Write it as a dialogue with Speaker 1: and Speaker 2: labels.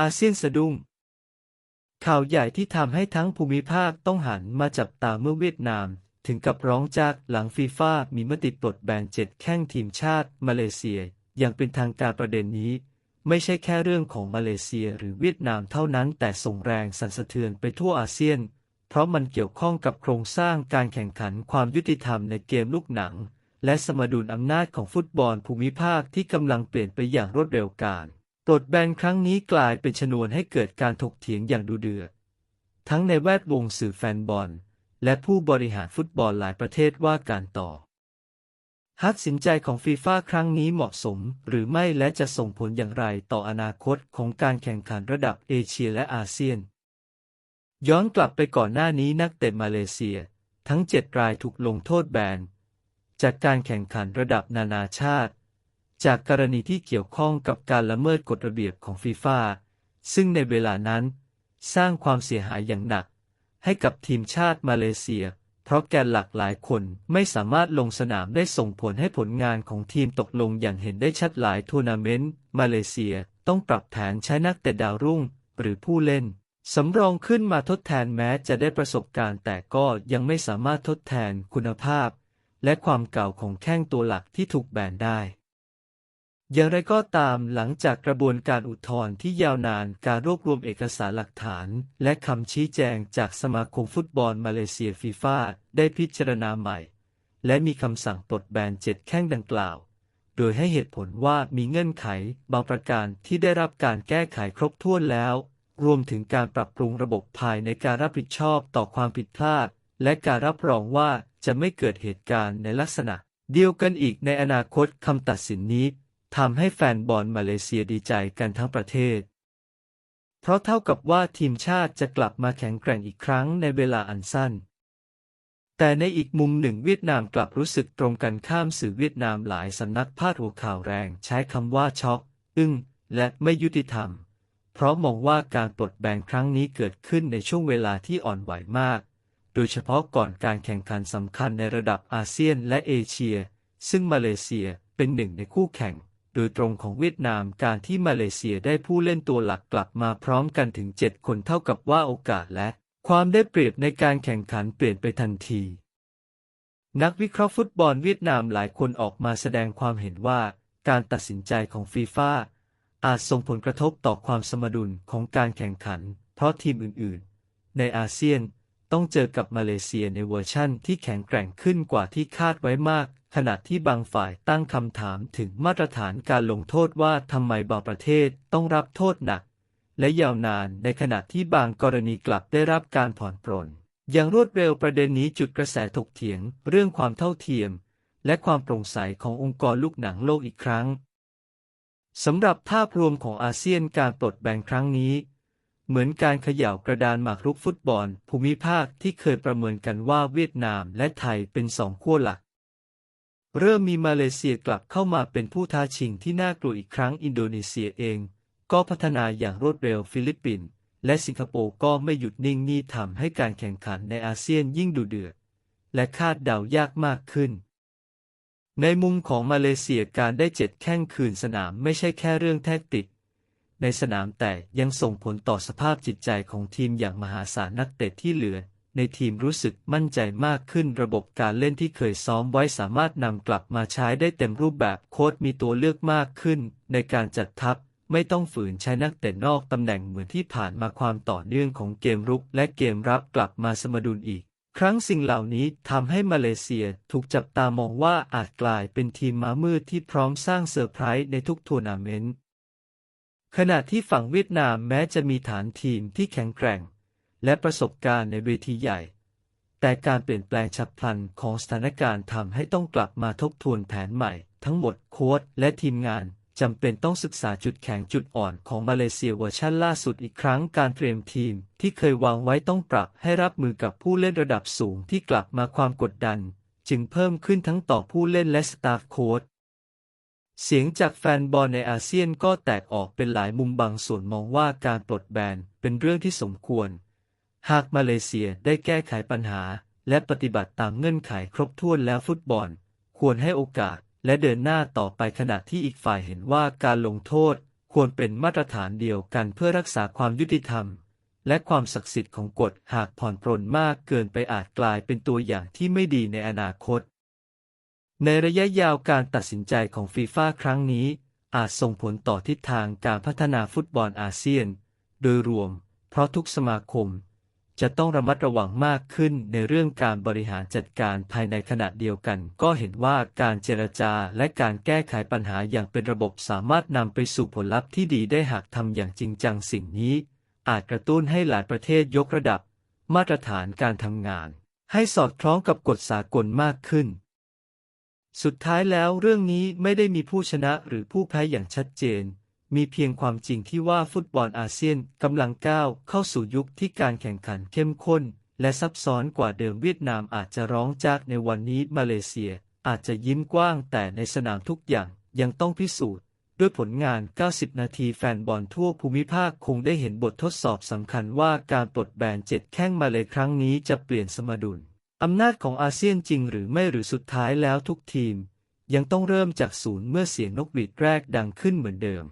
Speaker 1: อาเซียนสะดุ้ง ข่าวใหญ่ที่ทำให้ทั้งภูมิภาคต้องหันมาจับตาเมื่อเวียดนาม ถึงกับร้องจากหลังฟีฟ่ามีมติปลดแบนเจ็ดแข้งทีมชาติมาเลเซีย อย่างเป็นทางการประเด็นนี้ ไม่ใช่แค่เรื่องของมาเลเซียหรือเวียดนามเท่านั้น แต่ส่งแรงสั่นสะเทือนไปทั่วอาเซียน เพราะมันเกี่ยวข้องกับโครงสร้างการแข่งขันความยุติธรรมในเกมลูกหนัง และสมดุลอำนาจของฟุตบอลภูมิภาคที่กำลังเปลี่ยนไปอย่างรวดเร็วการ ปลดแบนครั้งนี้กลายเป็นชนวนให้เกิดการถกเถียงอย่างดุเดือด ทั้งในแวดวงสื่อแฟนบอล และผู้บริหารฟุตบอลหลายประเทศว่าการต่อฮัดสินใจของฟีฟ่าครั้งนี้เหมาะสมหรือไม่และจะส่งผลอย่างไรต่ออนาคตของการแข่งขันระดับเอเชียและอาเซียน ย้อนกลับไปก่อนหน้านี้นักเตะมาเลเซีย ทั้งเจ็ดรายถูกลงโทษแบนจากการแข่งขันระดับนานาชาติ จากกรณีที่เกี่ยวข้องกับการละเมิดกฎระเบียบของฟีฟ่าซึ่งในเวลานั้น สร้างความเสียหายอย่างหนัก ให้กับทีมชาติมาเลเซีย เพราะแกนหลักหลายคนไม่สามารถลงสนามได้ส่งผลให้ผลงานของทีมตกลงอย่างเห็นได้ชัดหลายทัวร์นาเมนต์มาเลเซียต้องปรับแผนใช้นักเตะดาวรุ่ง หรือผู้เล่นสำรองขึ้นมาทดแทนแม้จะได้ประสบการณ์ แต่ก็ยังไม่สามารถทดแทนคุณภาพ และความเก่าของแข้งตัวหลักที่ถูกแบนได้ อย่างไรก็ตามหลังจากกระบวนการอุทธรณ์ที่ยาวนานการรวบรวมเอกสารหลักฐาน และคำชี้แจงจากสมาคมฟุตบอลมาเลเซียฟีฟ่าได้พิจารณาใหม่ และมีคำสั่งปลดแบนเจ็ดแข้งดังกล่าว โดยให้เหตุผลว่ามีเงื่อนไขบางประการที่ได้รับการแก้ไขครบถ้วนแล้ว รวมถึงการปรับปรุงระบบภายในการรับผิดชอบต่อความผิดพลาด และการรับรองว่าจะไม่เกิดเหตุการณ์ในลักษณะเดียวกันอีกในอนาคตคำตัดสินนี้ ทำให้แฟนบอลมาเลเซียดีใจกันทั้งประเทศ เพราะเท่ากับว่าทีมชาติจะกลับมาแข็งแกร่งอีกครั้งในเวลาอันสั้น แต่ในอีกมุมหนึ่งเวียดนามกลับรู้สึกตรงกันข้ามสื่อเวียดนามหลายสำนักพาดหัวข่าวแรง ใช้คำว่าช็อก อึ้ง และไม่ยุติธรรม เพราะมองว่าการปลดแบนครั้งนี้เกิดขึ้นในช่วงเวลาที่อ่อนไหวมาก โดยเฉพาะก่อนการแข่งขันสำคัญในระดับอาเซียนและเอเชีย ซึ่งมาเลเซียเป็นหนึ่งในคู่แข่ง โดยตรงของเวียดนามการที่มาเลเซียได้ผู้เล่นตัวหลักกลับมาพร้อมกันถึง 7 คนเท่ากับว่าโอกาสและ ความได้เปรียบในการแข่งขันเปลี่ยนไปทันที นักวิเคราะห์ฟุตบอลเวียดนามหลายคนออกมาแสดงความเห็นว่า การตัดสินใจของฟีฟ่าอาจส่งผลกระทบต่อความสมดุลของการแข่งขัน เพราะทีมอื่น ๆ ในอาเซียน ต้องเจอกับมาเลเซียในเวอร์ชั่นที่แข็งแกร่งขึ้นกว่าที่คาดไว้มาก ขณะที่บางฝ่ายตั้งคำถามถึงมาตรฐานการลงโทษว่าทำไมบางประเทศต้องรับโทษหนัก และยาวนานในขณะที่บางกรณีกลับได้รับการผ่อนปรน อย่างรวดเร็วประเด็นนี้จุดกระแสถกเถียงเรื่องความเท่าเทียม และความโปร่งใสขององค์กรลูกหนังโลกอีกครั้งสำหรับภาพรวมของอาเซียนการปลดแบ่งครั้งนี้ เหมือนการเขย่ากระดานหมากรุกฟุตบอล ภูมิภาคที่เคยประเมินกันว่าเวียดนามและไทยเป็นสองขั้วหลัก เริ่มมีมาเลเซียกลับเข้ามาเป็นผู้ท้าชิงที่น่ากลัวอีกครั้งอินโดนีเซียเอง ก็พัฒนาอย่างรวดเร็วฟิลิปปินส์และสิงคโปร์ก็ไม่หยุดนิ่งนี่ทำให้การแข่งขันในอาเซียนยิ่งดุเดือด และคาดเดายากมากขึ้น ในมุมของมาเลเซียการได้เจ็ดแข้งคืนสนามไม่ใช่แค่เรื่องแทคติก ในสนามแต่ยังส่งผลต่อสภาพจิตใจของทีมอย่างมหาศาลนักเตะที่เหลือ ในทีมรู้สึกมั่นใจมากขึ้นระบบการเล่นที่เคยซ้อมไว้สามารถนำกลับมาใช้ได้เต็มรูปแบบโค้ชมีตัวเลือกมากขึ้น ในการจัดทัพไม่ต้องฝืนใช้นักเตะนอกตำแหน่งเหมือนที่ผ่านมาความต่อเนื่องของเกมรุกและเกมรับกลับมาสมดุลอีก ครั้งสิ่งเหล่านี้ทำให้มาเลเซียถูกจับตามองว่าอาจกลายเป็นทีมม้ามืดที่พร้อมสร้างเซอร์ไพรส์ในทุกทัวร์นาเมนต์ ขณะที่ฝั่งเวียดนามแม้จะมีฐานทีมที่แข็งแกร่ง และประสบการณ์ในเวทีใหญ่ แต่การเปลี่ยนแปลงฉับพลันของสถานการณ์ทำให้ต้องกลับมาทบทวนแผนใหม่ ทั้งหมดโค้ชและทีมงานจำเป็นต้องศึกษาจุดแข็งจุดอ่อนของมาเลเซียเวอร์ชันล่าสุดอีกครั้งการเตรียมทีมที่เคยวางไว้ต้องปรับให้รับมือกับผู้เล่นระดับสูงที่กลับมาความกดดัน จึงเพิ่มขึ้นทั้งต่อผู้เล่นและสตาฟโค้ช เสียงจากแฟนบอลในอาเซียนก็แตกออกเป็นหลายมุมบางส่วนมองว่าการปลดแบนเป็นเรื่องที่สมควร หากมาเลเซียได้แก้ไขปัญหา และปฏิบัติตามเงื่อนไขครบถ้วนแล้วฟุตบอล ควรให้โอกาสและเดินหน้าต่อไปขณะที่อีกฝ่ายเห็นว่าการลงโทษควรเป็นมาตรฐานเดียวกันเพื่อรักษาความยุติธรรม และความศักดิ์สิทธิ์ของกฎหากผ่อนปรนมากเกินไปอาจกลายเป็นตัวอย่างที่ไม่ดีในอนาคต ในระยะยาวการตัดสินใจของฟีฟ่าครั้งนี้ อาจส่งผลต่อทิศทางการพัฒนาฟุตบอลอาเซียน โดยรวม เพราะทุกสมาคม จะต้องระมัดระวังมากขึ้นในเรื่องการบริหารจัดการภายในขณะเดียวกัน ก็เห็นว่าการเจรจาและการแก้ไขปัญหาอย่างเป็นระบบสามารถนำไปสู่ผลลัพธ์ที่ดีได้หากทำอย่างจริงจังสิ่งนี้ อาจกระตุ้นให้หลายประเทศยกระดับ มาตรฐานการทำงาน ให้สอดคล้องกับกฎสากลมากขึ้น สุดท้ายแล้วเรื่องนี้ไม่ได้มีผู้ชนะหรือผู้แพ้อย่างชัดเจน มีเพียงความจริงที่ว่าฟุตบอลอาเซียนกำลังก้าวเข้าสู่ยุคที่การแข่งขันเข้มข้น และซับซ้อนกว่าเดิมเวียดนามอาจจะร้องจากในวันนี้มาเลเซีย อาจจะยิ้มกว้างแต่ในสนามทุกอย่างยังต้องพิสูจน์ ด้วยผลงาน 90 นาทีแฟนบอลทั่วภูมิภาคคงได้เห็นบททดสอบสำคัญว่าการปลดแบนเจ็ดแข้งมาเลยครั้งนี้จะเปลี่ยนสมดุล อำนาจของอาเซียนจริงหรือไม่หรือสุดท้ายแล้วทุกทีม ยังต้องเริ่มจากศูนย์เมื่อเสียงนกหวีดแรกดังขึ้นเหมือนเดิม